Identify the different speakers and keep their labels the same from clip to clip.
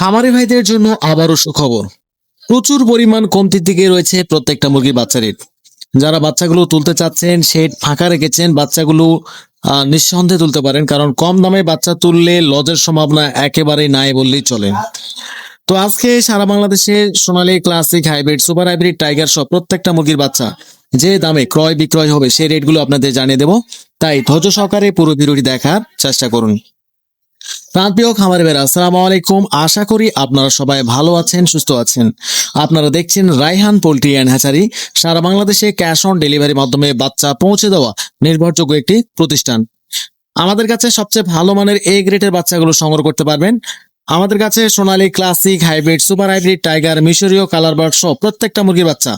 Speaker 1: খামারি ভাইদের জন্য আবারও সুখবর। প্রচুর পরিমাণ কমতির দিকে রয়েছে প্রত্যেকটা মুরগির বাচ্চা রেট যারা বাচ্চাগুলো তুলতে চাচ্ছেন, শেড ফাঁকা রেখেছেন, বাচ্চাগুলো নিঃসন্দেহে তুলতে পারেন, কারণ কম দামে বাচ্চা তুললে লজের সম্ভাবনা একেবারেই নাই বললেই চলে। তো আজকে সারা বাংলাদেশে Sonali classic hybrid, super hybrid tiger সব প্রত্যেকটা মুরগির বাচ্চা যে দামে ক্রয় বিক্রয় হবে সেই রেটগুলো আপনাদের জানিয়ে দেবো। তাই ধৈর্য সহকারে পুরো ভিডিওটি দেখার চেষ্টা করুন। প্রান্তীয় খামারে বেরা আসসালামু আলাইকুম। আশা করি আপনারা সবাই ভালো আছেন, সুস্থ আছেন। আপনারা দেখছেন রাইহান পোল্ট্রি অ্যান্ড হ্যাচারি। সারা বাংলাদেশে ক্যাশ অন ডেলিভারির মাধ্যমে বাচ্চা পৌঁছে দেওয়া নির্ভরযোগ্য একটি প্রতিষ্ঠান। আমাদের কাছে সবচেয়ে ভালো মানের এ গ্রেডের বাচ্চাগুলো সংগ্রহ করতে পারবেন। আমাদের কাছে Sonali classic, hybrid, super hybrid, tiger, মিশরীয় কালার বার্ড সহ প্রত্যেকটা মুরগির বাচ্চা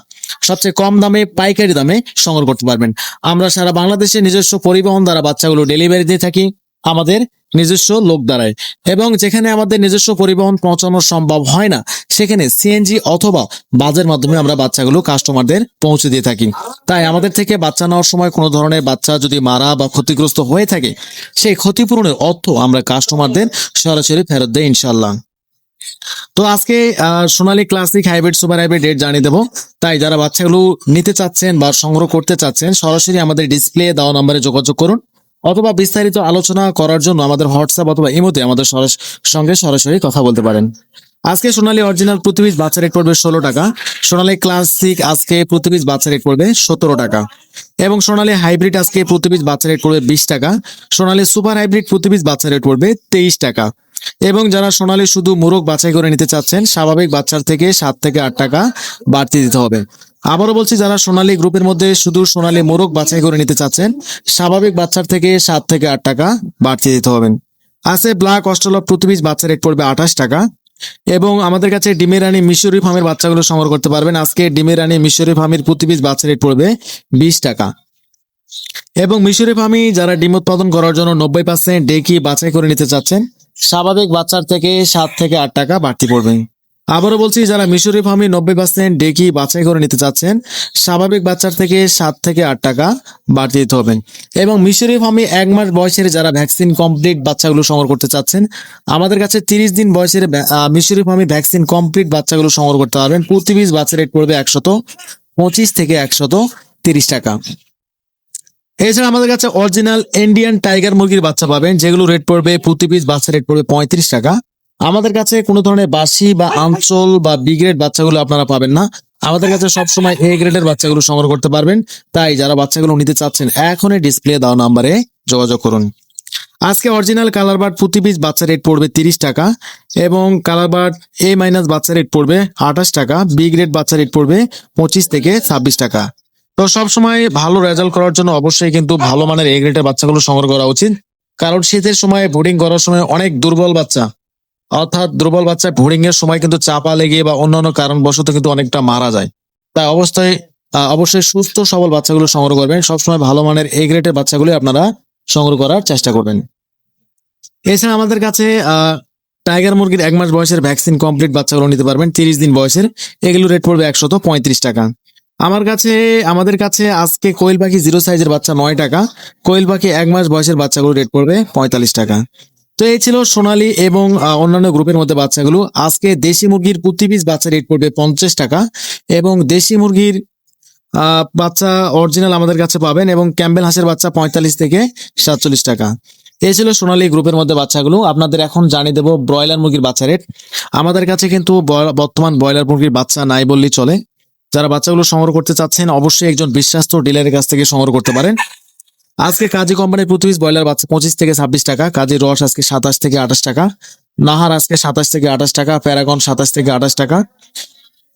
Speaker 1: সবচেয়ে কম দামে, পাইকারি দামে সংগ্রহ করতে পারবেন। আমরা সারা বাংলাদেশে নিজস্ব পরিবহন দ্বারা বাচ্চাগুলো ডেলিভারি দিয়ে থাকি। আমাদের নিজস্ব লোক দ্বারাই এবং যেখানে আমাদের নিজস্ব পরিবহন পৌঁছানো সম্ভব হয় না, সেখানে সিএনজি অথবা বাজের মাধ্যমে আমরা বাচ্চাগুলো কাস্টমারদের পৌঁছে দিয়ে থাকি। তাই আমাদের থেকে বাচ্চা নেওয়ার সময় কোনো ধরনের বাচ্চা যদি মারা বা ক্ষতিগ্রস্ত হয়ে থাকে, সেই ক্ষতিপূরণের অর্থ আমরা কাস্টমারদের সরাসরি ফেরত দেয় ইনশাল্লাহ তো আজকে Sonali classic hybrid super hybrid rate জানিয়ে দেবো। তাই যারা বাচ্চাগুলো নিতে চাচ্ছেন বা সংগ্রহ করতে চাচ্ছেন, সরাসরি আমাদের ডিসপ্লে দেওয়া নম্বরে যোগাযোগ করুন। অথবা বিস্তারিত আলোচনা করার জন্য আমাদের হোয়াটসঅ্যাপ অথবা ইমোতে আমাদের সঙ্গে সরাসরি কথা বলতে পারেন। আজকে সোনালী অরিজিনাল প্রতি বাচ্চা রেট পড়বে ষোলো টাকা। সোনালী ক্লাসিক আজকে প্রতি বাচ্চা রেট পড়বে সতেরো টাকা। এবং সোনালী হাইব্রিড আজকে প্রতি পিস বাচ্চা রেট পড়বে বিশ টাকা। সোনালী সুপার হাইব্রিড প্রতি পিস বাচ্চা রেট পড়বে তেইশ টাকা। এবং যারা সোনালী শুধু মোরগ বাছাই করে নিতে চাচ্ছেন, স্বাভাবিক বাচ্চার থেকে সাত থেকে আট টাকা বাড়তি দিতে হবে। আবারও বলছি, যারা সোনালী গ্রুপের মধ্যে শুধু সোনালী মোরগ বাছাই করে নিতে চাচ্ছেন, স্বাভাবিক বাচ্চার থেকে সাত থেকে আট টাকা বাড়তি দিতে হবে আছে ব্ল্যাক অস্ট্রেলিয়া প্রতি পিস বাচ্চা রেট পড়বে আঠাশ টাকা। এবং আমাদের কাছে ডিমের রানী মিশরি ফার্মের বাচ্চাগুলো সংগ্রহ করতে পারবেন। আজকে ডিমের রানী মিশরি ফার্মের প্রতি পিস বাচ্চা রেট পড়বে বিশ টাকা। এবং মিশরি ফার্মি যারা ডিম উৎপাদন করার জন্য নব্বই পার্সেন্ট ডেকি বাছাই করে নিতে চাচ্ছেন, স্বাভাবিক বাচ্চার থেকে সাত থেকে আট টাকা বাড়তি পড়বে। আবারও বলছি, যারা মিশরি ফার্মি নব্বই পার্সেন্ট ডেকি বাছাই করে নিতে চাচ্ছেন, স্বাভাবিক বাচ্চার থেকে সাত থেকে আট টাকা বাড়তি দিতে হবে এবং মিশরি ফার্মি এক মাস বয়সের যারা ভ্যাকসিন কমপ্লিট বাচ্চাগুলো সংগ্রহ করতে চাচ্ছেন, আমাদের কাছে তিরিশ দিন বয়সের মিশরি ফার্মি ভ্যাকসিন কমপ্লিট বাচ্চাগুলো সংগ্রহ করতে পারবেন। প্রতি পিস বাচ্চা রেট পড়বে একশত পঁচিশ থেকে একশত তিরিশ টাকা। এছাড়া আমাদের কাছে অরিজিনাল ইন্ডিয়ান টাইগার মুরগির বাচ্চা পাবেন, যেগুলো রেট পড়বে, প্রতি পিস বাচ্চা রেট পড়বে পঁয়ত্রিশ টাকা। আমাদের কাছে কোনো ধরনের বাসি বা আঞ্চল বা বি গ্রেড বাচ্চাগুলো আপনারা পাবেন না। আমাদের কাছে সবসময় এ গ্রেডের বাচ্চাগুলো সংগ্রহ করতে পারবেন। তাই যারা বাচ্চাগুলো নিতে চাচ্ছেন, এখনই ডিসপ্লে দেওয়া নাম্বারে যোগাযোগ করুন। আজকে অরিজিনাল কালার বার্ড প্রতি পিস বাচ্চা রেট পড়বে তিরিশ টাকা এবং কালার বার্ড এ মাইনাস বাচ্চা রেট পড়বে আঠাশ টাকা বি গ্রেড বাচ্চা রেট পড়বে পঁচিশ থেকে ছাব্বিশ টাকা। তো সব সময় ভালো রেজাল্ট করার জন্য অবশ্যই কিন্তু ভালো মানের এ গ্রেডের বাচ্চাগুলো সংগ্রহ করা উচিত। কারণ শীতের সময় বোর্ডিং করার সময় অনেক দুর্বল বাচ্চা। অর্থাৎ দুর্বল বাচ্চা বোর্ডিং এর সময় কিন্তু চাপা লেগে বা অন্যান্য কারণবশত কিন্তু অনেকটা মারা যায়। তাই অবস্থায় অবশ্যই সুস্থ, সবল বাচ্চাগুলো সংগ্রহ করবেন। সবসময় ভালো মানের এ গ্রেডের বাচ্চাগুলো আপনারা সংগ্রহ করার চেষ্টা করবেন। এছাড়া আমাদের কাছে টাইগার মুরগির এক মাস বয়সের ভ্যাকসিন কমপ্লিট বাচ্চাগুলো নিতে পারবেন। তিরিশ দিন বয়সের। এগুলো রেট পড়বে একশত পঁয়ত্রিশ টাকা। আমার কাছে, আমাদের কাছে আজকে কোয়েল পাখি জিরো সাইজের বাচ্চা নয় টাকা। কোয়েল পাখি এক মাস বয়সের বাচ্চাগুলো রেট পড়বে পঁয়তাল্লিশ টাকা। তো এই ছিল সোনালী এবং অন্যান্য গ্রুপের মধ্যে বাচ্চাগুলো। আজকে দেশি মুরগির প্রতি পিস বাচ্চা রেট পড়বে পঞ্চাশ টাকা এবং দেশি মুরগির বাচ্চা অরিজিনাল আমাদের কাছে পাবেন এবং ক্যাম্বেল হাঁসের বাচ্চা পঁয়তাল্লিশ থেকে সাতচল্লিশ টাকা। এই ছিল সোনালী গ্রুপের মধ্যে বাচ্চাগুলো। আপনাদের এখন জানিয়ে দেবো ব্রয়লার মুরগির বাচ্চা রেট আমাদের কাছে কিন্তু বর্তমান ব্রয়লার মুরগির বাচ্চা নাই বললেই চলে। যারা বাচ্চাগুলো সংগ্রহ করতে চাচ্ছেন, অবশ্যই একজন বিশ্বাস্ত ডিলারের কাছ থেকে সংগ্রহ করতে পারেন। আজকে কাজী কোম্পানির প্রতি পিস ব্রয়লার বাচ্চা পঁচিশ থেকে ছাব্বিশ টাকা, কাজী রস আজকে সাতাশ থেকে আঠাশ টাকা, নাহার আজকে সাতাশ থেকে আঠাশ টাকা, প্যারাগন সাতাশ থেকে আঠাশ টাকা।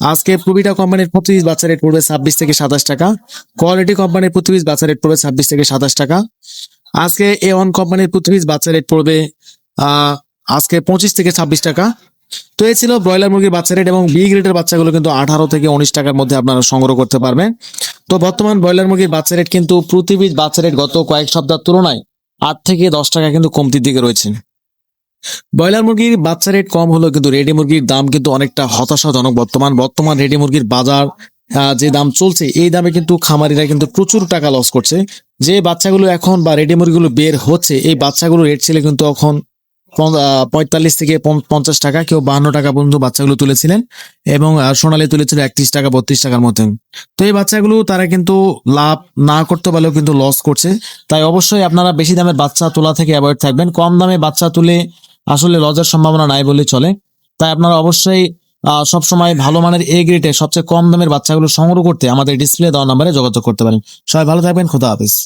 Speaker 1: আজকে প্রবিটা কোম্পানির প্রতি পিস বাচ্চা রেট পড়বে ছাব্বিশ থেকে সাতাশ টাকা কোয়ালিটি কোম্পানির প্রতি পিস বাচ্চা রেট পড়বে ছাব্বিশ থেকে সাতাশ টাকা। আজকে এ ওয়ান কোম্পানির প্রতি পিস বাচ্চা রেট পড়বে আজকে পঁচিশ থেকে ছাব্বিশ টাকা তো এই ছিল ব্রয়লার মুরগির বাচ্চা রেট এবং বি গ্রেডের বাচ্চাগুলো কিন্তু আঠারো থেকে উনিশ টাকার মধ্যে আপনারা সংগ্রহ করতে পারবেন। তো বর্তমান ব্রয়লার মুরগির বাচ্চা রেট কিন্তু প্রতি পিস বাচ্চা রেট গত কয়েক সপ্তাহের তুলনায় আট থেকে দশ টাকা কিন্তু কমতির দিকে রয়েছে। ব্রয়লার মুরগির বাচ্চা রেট কম হলেও কিন্তু রেডি মুরগির দাম কিন্তু অনেকটা হতাশাজনক বর্তমান। বর্তমান রেডি মুরগির বাজার যে দাম চলছে, এই দামে কিন্তু খামারিরা কিন্তু প্রচুর টাকা লস করছে। যে বাচ্চাগুলো এখন বা রেডি মুরগিগুলো বের হচ্ছে, এই বাচ্চাগুলো রেট ছিল কিন্তু এখন পঁয়তাল্লিশ থেকে পঞ্চাশ টাকা, কেউ বাহান্ন টাকা পর্যন্ত বাচ্চাগুলো তুলেছিলেন এবং সোনালি তুলেছিল একত্রিশ টাকা, বত্রিশ টাকার মতন তো এই বাচ্চাগুলো তারা কিন্তু লাভ না করতে পারলেও কিন্তু লস করছে। তাই অবশ্যই আপনারা বেশি দামের বাচ্চা তোলা থেকে অ্যাভয়েড থাকবেন। কম দামে বাচ্চা তুলে আসলে লজের সম্ভাবনা নাই বলেই চলে। তাই আপনারা অবশ্যই সবসময় ভালো মানের এ গ্রেডের সবচেয়ে কম দামের বাচ্চাগুলো সংগ্রহ করতে আমাদের ডিসপ্লে দেওয়া নাম্বারে যোগাযোগ করতে পারেন। সবাই ভালো থাকবেন, খোদা হাফিজ।